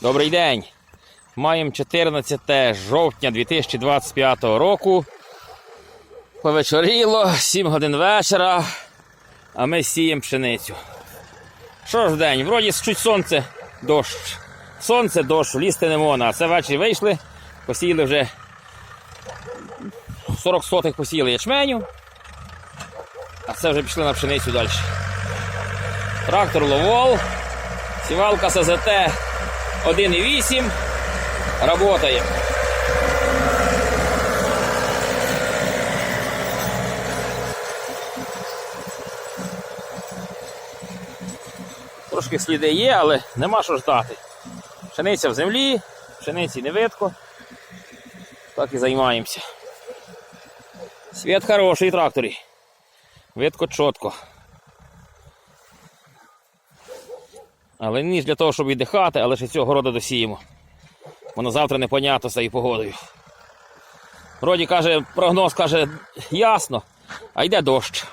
Добрий день. Маємо 14 жовтня 2025 року. Повечоріло, 7 годин вечора, а ми сіємо пшеницю. Що ж день? Вроді чуть сонце, дощ. Сонце, дощ, лізти не можна. А це ввечері вийшли, посіяли вже 40 сотих посіяли ячменю. А це вже пішли на пшеницю далі. Трактор Ловол, сівалка СЗТ 1,8. Работає. Трошки сліди є, але нема що ждати. Пшениця в землі, пшениці не видко. Так і займаємося. Світ хороший тракторі. Видко чітко. Але ніж для того, щоб віддихати, але ще цього городу досіємо. Воно завтра непонятно з цією погодою. Вроді каже, прогноз каже ясно, а йде дощ.